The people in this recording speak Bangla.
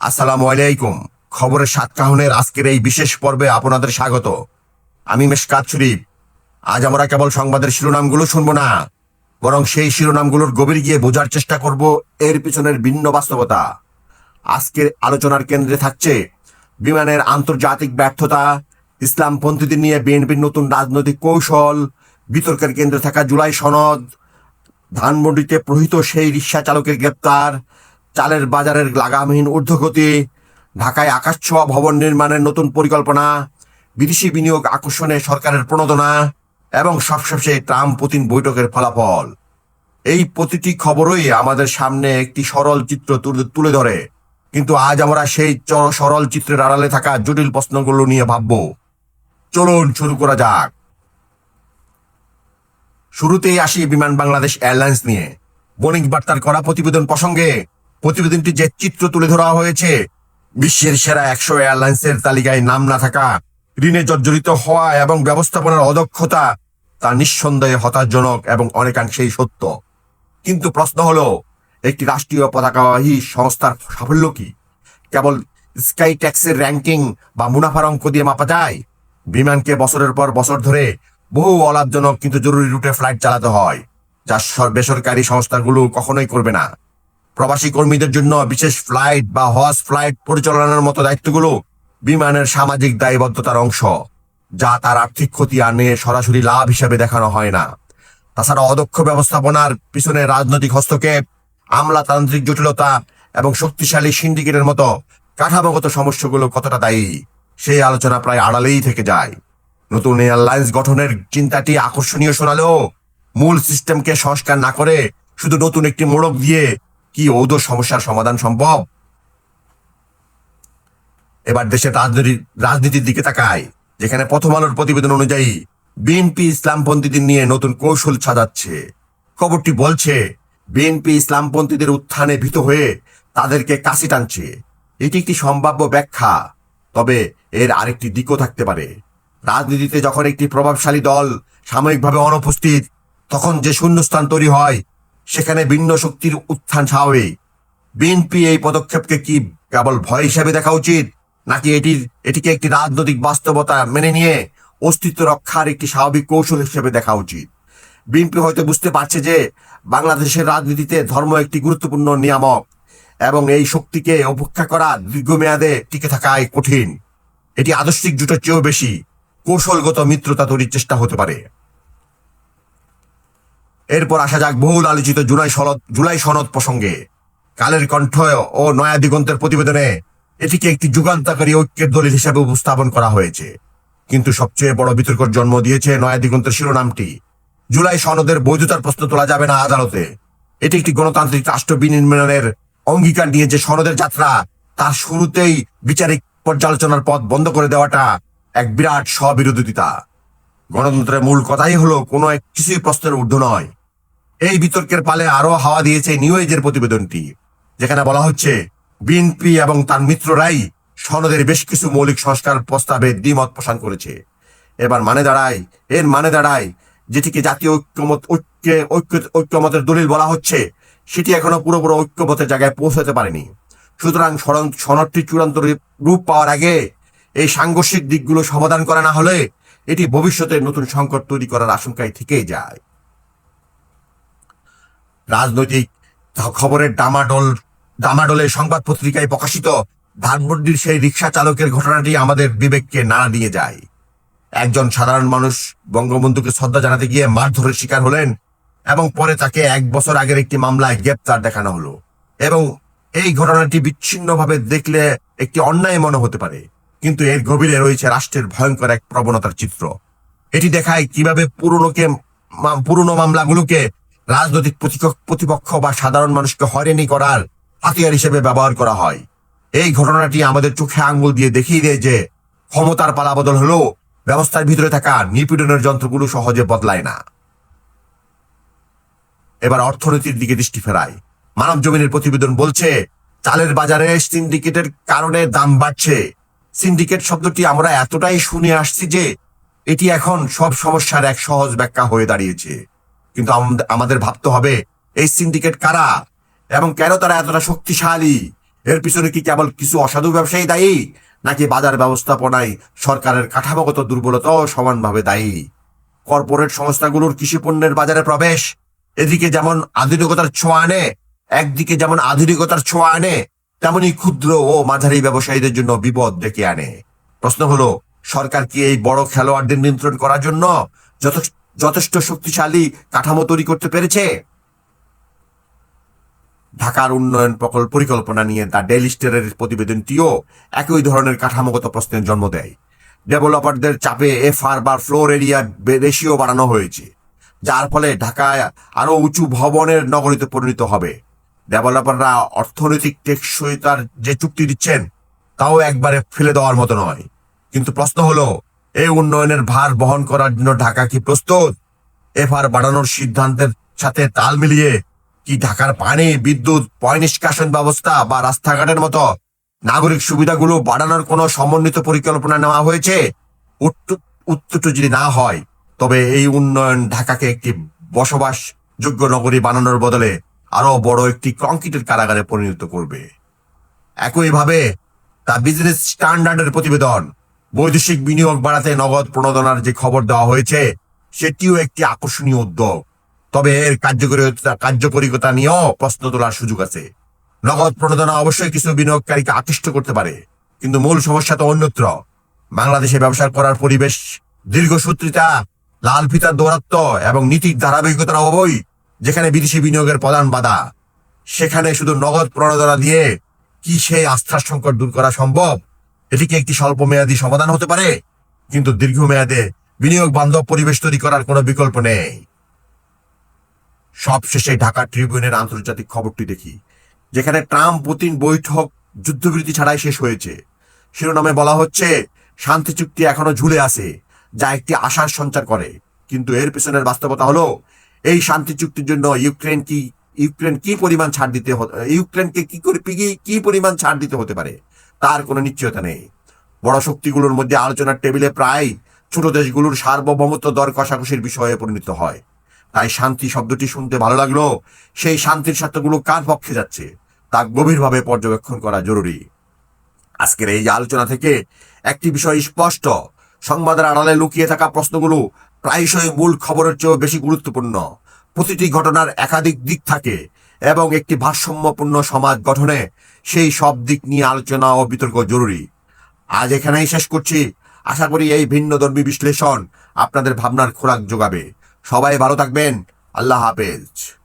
আসসালামু আলাইকুম। খবরের সাতকাহনের আজকের এই বিশেষ পর্বে আপনাদের স্বাগত। আমি মেশকাত শরীফ। আজ আমরা কেবল সংবাদের শিরোনামগুলো শুনব না, বরং সেই শিরোনামগুলোর গভীর গিয়ে বোঝার চেষ্টা করব এর পিছনের ভিন্ন বাস্তবতা। আজকের আলোচনার কেন্দ্রে থাকছে বিমানের আন্তর্জাতিক ব্যর্থতা, ইসলামপন্থীদের নিয়ে বিএনপির নতুন রাজনৈতিক কৌশল, বিতর্কের কেন্দ্রে থাকা জুলাই সনদ, ধানমন্ডিতে প্রহিত সেই রিক্সা চালকের গ্রেপ্তার চালের বাজারের লাগামহীন ঊর্ধ্বগতি, ঢাকায় আকাশছোঁয়া ভবন নির্মাণের নতুন পরিকল্পনা, বিদেশি বিনিয়োগ আকর্ষণে সরকারের প্রণোদনা এবং সবশেষে ট্রাম্প পুতিন বৈঠকের ফলাফল। এই প্রতিটি খবরই আমাদের সামনে একটি সরল চিত্র তুলে- ধরে। কিন্তু আজ আমরা সেই সরল চিত্রের আড়ালে থাকা জটিল প্রশ্নগুলো নিয়ে ভাবব। চলুন শুরু করা যাক। শুরুতেই আসি বিমান বাংলাদেশ এয়ারলাইন্স নিয়ে। বণিক বার্তার করা প্রতিবেদন প্রসঙ্গে প্রতিবেদনটি যে চিত্র তুলে ধরা হয়েছে, বিশ্বের সেরা একশো এয়ারলাইন্সের তালিকায় নাম না থাকা, ঋণে জর্জরিত হওয়া এবং ব্যবস্থাপনার অদক্ষতা তা নিঃসন্দেহে হতাশজনক এবং অনেকাংশেই সত্য। কিন্তু প্রশ্ন হলো, একটি রাষ্ট্রীয় পতাকাবাহী সংস্থার সাফল্য কি? কেবল স্কাই ট্যাক্সের র্যাঙ্কিং বা মুনাফার অঙ্ক দিয়ে মাপা যায়? বিমানকে বছরের পর বছর ধরে বহু অলাভজনক কিন্তু জরুরি রুটে ফ্লাইট চালাতে হয়, যা সর- বেসরকারি সংস্থাগুলো কখনোই করবে না। প্রবাসী কর্মীদের জন্য বিশেষ ফ্লাইট বা হজ ফ্লাইট পরিচালনার মতো দায়িত্বগুলো বিমানের সামাজিক দায়বদ্ধতার অংশ, যা তার আর্থিক ক্ষতি আনে সরাসরি লাভ হিসেবে দেখানো হয় না। তাছাড়া অদক্ষ ব্যবস্থাপনার পিছনে রাজনৈতিক হস্তক্ষেপ, আমলাতান্ত্রিক জটিলতা এবং শক্তিশালী সিন্ডিকেটের মতো কাঠামোগত সমস্যাগুলো কতটা দায়ী, সেই আলোচনা প্রায় আড়ালেই থেকে যায়। নতুন এয়ারলাইন্স গঠনের চিন্তাটি আকর্ষণীয় শোনালেও মূল সিস্টেমকে সংস্কার না করে শুধু নতুন একটি মোড়ক দিয়ে কি ঔদ সমস্যার সমাধান সম্ভব? এবার দেশের রাজনীতি, রাজনীতির দিকে তাকায় যেখানে প্রথম আলোর প্রতিবেদন অনুযায়ী বিএনপি ইসলামপন্থীদের নিয়ে নতুন কৌশল সাজাচ্ছে খবরটি বলছে, বিএনপি ইসলামপন্থীদের উত্থানে ভীত হয়ে তাদেরকে কাশি টানছে। এটি একটি সম্ভাব্য ব্যাখ্যা, তবে এর আরেকটি দিকও থাকতে পারে। রাজনীতিতে যখন একটি প্রভাবশালী দল সাময়িকভাবে অনুপস্থিত, তখন যে শূন্যস্থান তৈরি হয় সেখানে ভিন্ন শক্তির উত্থান স্বাভাবিক। বিএনপি এই পদক্ষেপকে কি কেবল ভয় হিসেবে দেখা উচিত, নাকি এটির, এটিকে একটি রাজনৈতিক বাস্তবতা মেনে নিয়ে অস্তিত্ব রক্ষার একটি স্বাভাবিক কৌশল হিসেবে দেখা উচিত? বিএনপি হয়তো বুঝতে পারছে যে বাংলাদেশের রাজনীতিতে ধর্ম একটি গুরুত্বপূর্ণ নিয়ামক, এবং এই শক্তিকে উপেক্ষা করা দীর্ঘমেয়াদে টিকে থাকায় কঠিন। এটি আদর্শিক জুটের চেয়েও বেশি। কৌশলগত মিত্রতা তৈরির চেষ্টা হতে পারে। এরপর আসা যাক বহুল আলোচিত জুলাই সনদ জুলাই সনদ প্রসঙ্গে। কালের কণ্ঠ ও নয়া দিগন্তের প্রতিবেদনে এটিকে একটি যুগান্তকারী ঐক্যের দলিল হিসেবে উপস্থাপন করা হয়েছে। কিন্তু সবচেয়ে বড় বিতর্কর জন্ম দিয়েছে নয়া দিগন্তের শিরোনামটি। জুলাই সনদের বৈধতার প্রশ্ন তোলা যাবে না আদালতে। এটি একটি গণতান্ত্রিক রাষ্ট্র বিনির্মাণের অঙ্গীকার নিয়ে যে সনদের যাত্রা, তার শুরুতেই বিচারিক পর্যালোচনার পথ বন্ধ করে দেওয়াটা এক বিরাট স্ববিরোধিতা। গণতন্ত্রের মূল কথাই হলো, কোনো এক কিছুই প্রশ্নের ঊর্ধ্ব নয়। এই বিতর্কের পালে আরও হাওয়া দিয়েছে নিউ এজের প্রতিবেদনটি, যেখানে বলা হচ্ছে বিএনপি এবং তার মিত্ররাই সনদের বেশ কিছু মৌলিক সংস্কার প্রস্তাবে দ্বিমত পোষণ করেছে। এবার মানে দাঁড়ায়, এর মানে দাঁড়ায়, যেটিকে জাতীয় ঐক্যমত, ঐক্যে, ঐক্য, ঐক্যমতের দলিল বলা হচ্ছে, সেটি এখনও পুরোপুরো ঐক্যমতের জায়গায় পৌঁছাতে পারেনি। সুতরাং সনদটি চূড়ান্ত রূপ পাওয়ার আগে এই সাংঘর্ষিক দিকগুলো সমাধান করা না হলে এটি ভবিষ্যতে নতুন সংকট তৈরি করার আশঙ্কায় থেকেই যায়। রাজনৈতিক খবরের ডামাডোল, ডামাডোলে সংবাদ পত্রিকায় প্রকাশিত ধানমন্ডির সেই রিক্সা চালকের ঘটনাটি আমাদের বিবেককে নাড়া দিয়ে যায়। একজন সাধারণ মানুষ বঙ্গবন্ধুকে শ্রদ্ধা জানাতে গিয়ে মারধরের শিকার হলেন এবং পরে তাকে এক বছর আগের একটি মামলায় গ্রেপ্তার দেখানো হলো এবং এই ঘটনাটি বিচ্ছিন্নভাবে দেখলে একটি অন্যায় মনে হতে পারে, কিন্তু এর গভীরে রয়েছে রাষ্ট্রের ভয়ঙ্কর এক প্রবণতার চিত্র। এটি দেখায় কীভাবে পুরনোকে পুরনো মামলাগুলোকে রাজনৈতিক প্রতিপক্ষ- বা সাধারণ মানুষকে হয়রানি করার হাতিয়ার হিসেবে ব্যবহার করা হয়। এই ঘটনাটি আমাদের চোখে আঙ্গুল দিয়ে দেখিয়ে দেয় যে, ক্ষমতার পালাবদল হলেও ব্যবস্থার ভিতরে থাকা নিপীড়নের যন্ত্রগুলো সহজে বদলায় না। এবার অর্থনীতির দিকে দৃষ্টি ফেরায়। মানব জমিনের প্রতিবেদন বলছে, চালের বাজারে সিন্ডিকেটের কারণে দাম বাড়ছে। সিন্ডিকেট শব্দটি আমরা এতটাই শুনে আসছি যে, এটি এখন সব সমস্যার এক সহজ ব্যাখ্যা হয়ে দাঁড়িয়েছে। কিন্তু আমাদের ভাবতে হবে, এই সিন্ডিকেট কারা? এবং কেন তারা এতটা শক্তিশালী? এর পিছনে কি কেবল কিছু অসাধু ব্যবসায়ী দায়ী? নাকি বাজার ব্যবস্থাপনায় সরকারের কাঠামোগত দুর্বলতাও সমানভাবে দায়ী? কর্পোরেট সংস্থাগুলোর কৃষি পণ্যের বাজারে প্রবেশ, এদিকে যেমন আধুনিকতার ছোঁয়া আনে, একদিকে যেমন আধুনিকতার ছোঁয়া আনে, তেমনি ক্ষুদ্র ও মাঝারি ব্যবসায়ীদের জন্য বিপদ ডেকে আনে। প্রশ্ন হলো, সরকার কি এই বড় খেলোয়াড়দের নিয়ন্ত্রণ করার জন্য যথেষ্ট- যথেষ্ট শক্তিশালী কাঠামো তৈরি করতে পেরেছে। ঢাকার উন্নয়ন প্রকল্প পরিকল্পনা নিয়ে দ্য ডেইলি স্টারের প্রতিবেদনটিও একই ধরনের কাঠামোগত প্রশ্নের জন্ম দেয়। ডেভেলপারদের চাপে এফআর বা ফ্লোর এরিয়া রেশিও বাড়ানো হয়েছে, যার ফলে ঢাকায় আরও উঁচু ভবনের নগরীতে পরিণত হবে। ডেভেলপাররা অর্থনৈতিক টেকসইতার যে চুক্তি দিচ্ছেন, তাও একবারে ফেলে দেওয়ার মতো নয়। কিন্তু প্রশ্ন হলো এই উন্নয়নের ভার বহন করার জন্য ঢাকা কি প্রস্তুত? এফআর বাড়ানোর সিদ্ধান্তের সাথে তাল মিলিয়ে কি ঢাকার পানি, বিদ্যুৎ, পয় নিষ্কাশন ব্যবস্থা বা রাস্তাঘাটের মতো নাগরিক সুবিধাগুলো বাড়ানোর কোনো সমন্বিত পরিকল্পনা নেওয়া হয়েছে? উত্তর- উত্তরটা যদি না হয়, তবে এই উন্নয়ন ঢাকাকে একটি বসবাস যোগ্য নগরী বানানোর বদলে আরও বড় একটি কংক্রিটের কারাগারে পরিণত করবে। একইভাবে তা বিজনেস স্ট্যান্ডার্ডের প্রতিবেদন বৈদেশিক বিনিয়োগ বাড়াতে নগদ প্রণোদনার যে খবর দেওয়া হয়েছে, সেটিও একটি আকর্ষণীয় উদ্যোগ। তবে এর কার্যকরিতা কার্যকরিতা নিয়েও প্রশ্ন তোলার সুযোগ আছে। নগদ প্রণোদনা অবশ্যই কিছু বিনিয়োগকারীকে আকৃষ্ট করতে পারে, কিন্তু মূল সমস্যা তো অন্যত্র। বাংলাদেশে ব্যবসা করার পরিবেশ দীর্ঘসূত্রিতা লাল ফিতার দৌরাত্ম এবং নীতির ধারাবাহিকতার অভাবই যেখানে বিদেশি বিনিয়োগের প্রধান বাধা। সেখানে শুধু নগদ প্রণোদনা দিয়ে কি সেই আস্থার সংকট দূর করা সম্ভব? এটি কি একটি স্বল্প মেয়াদী সমাধান হতে পারে, কিন্তু দীর্ঘমেয়াদে বিনিয়োগ বান্ধব পরিবেশ তৈরি করার কোনো বিকল্প নেই। সবশেষে ঢাকা ট্রিবিউনের আন্তর্জাতিক খবরটি দেখি, যেখানে ট্রাম্প পুতিন বৈঠক যুদ্ধবিরতি ছাড়াই শেষ হয়েছে। শিরোনামে বলা হচ্ছে, শান্তি চুক্তি এখনও ঝুলে আছে, যা একটি আশার সঞ্চার করে। কিন্তু এর পেছনের বাস্তবতা হলো, এই শান্তি চুক্তির জন্য ইউক্রেন কি ইউক্রেন কি পরিমাণ ছাড় দিতে ইউক্রেনকে কি করে কি পরিমাণ ছাড় দিতে হতে পারে? তার কোনো নিশ্চয়তা নেই। বড় শক্তিগুলোর মধ্যে আলোচনার টেবিলে প্রায় ছোট দেশগুলোর সার্বভৌমত্ব দর কষাকষির বিষয়ে পরিণত হয়। তাই শান্তি শব্দটি শুনতে ভালো লাগল, সেই শান্তির স্বার্থগুলো কার পক্ষে যাচ্ছে, তা গভীরভাবে পর্যবেক্ষণ করা জরুরি। আজকের এই আলোচনা থেকে একটি বিষয় স্পষ্ট, সংবাদের আড়ালে লুকিয়ে থাকা প্রশ্নগুলো প্রায়শই মূল খবরের চেয়েও বেশি গুরুত্বপূর্ণ। প্রতিটি ঘটনার একাধিক দিক থাকে এবং একটি ভারসাম্যপূর্ণ সমাজ গঠনে সেই সব দিক নিয়ে আলোচনা ও বিতর্ক জরুরি। আজ এখানেই শেষ করছি। আশা করি এই ভিন্ন ধর্মী বিশ্লেষণ আপনাদের ভাবনার খোরাক যোগাবে। সবাই ভালো থাকবেন। আল্লাহ হাফেজ।